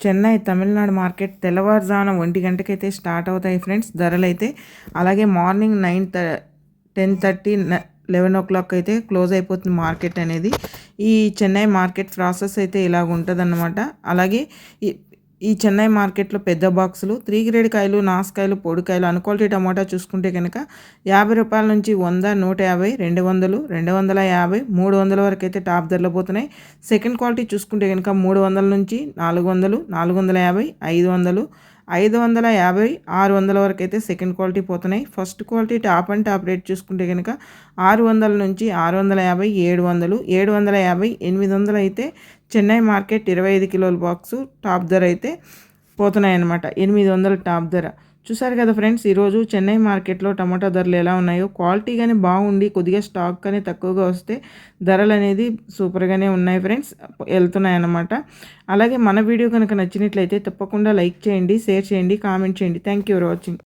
Chennai Tamil Nadu market తెల్లవారుజామున ఒంటి గంటకైతే start అవుతాయి ఫ్రెండ్స్. ధరలు అయితే అలాగే morning nine to ten thirty eleven o'clock అయితే క్లోజ్ అయిపోతుంది మార్కెట్ అనేది. ఈ చెన్నై మార్కెట్ ప్రాసెస్ అయితే ఇలాగ ఉంటుంది అలాగే ఈ చెన్నై మార్కెట్లో పెద్ద బాక్సులు త్రీ గ్రేడ్ కాయలు నాసుకాయలు పొడికాయలు అన్క్వాలిటీ టమాటా చూసుకుంటే కనుక యాభై రూపాయల నుంచి వంద నూట యాభై రెండు వందలు రెండు వందల యాభై మూడు వందల వరకు అయితే టాప్ ధరలో పోతున్నాయి. సెకండ్ క్వాలిటీ చూసుకుంటే కనుక మూడు వందల నుంచి నాలుగు వందలు నాలుగు వందల యాభై ఐదు వందలు ఐదు వందల యాభై ఆరు వందల వరకు అయితే సెకండ్ క్వాలిటీ పోతున్నాయి. First quality top and top rate చూసుకుంటే కనుక ఆరు వందల నుంచి ఆరు వందల యాభై ఏడు వందలు ఏడు వందల యాభై ఎనిమిది వందలు అయితే చెన్నై మార్కెట్ ఇరవై ఐదు కిలోల బాక్సు టాప్ ధర అయితే పోతున్నాయి అన్నమాట ఎనిమిది వందల టాప్ ధర. చూసారు కదా ఫ్రెండ్స్ ఈరోజు చెన్నై మార్కెట్లో టమాటా ధరలు ఎలా ఉన్నాయో క్వాలిటీ కానీ బాగుండి కొద్దిగా స్టాక్ కానీ తక్కువగా వస్తే ధరలు అనేది సూపర్గానే ఉన్నాయి ఫ్రెండ్స్ వెళ్తున్నాయి అన్నమాట అలాగే మన వీడియో కనుక నచ్చినట్లయితే తప్పకుండా లైక్ చేయండి షేర్ చేయండి కామెంట్ చేయండి. Thank you for watching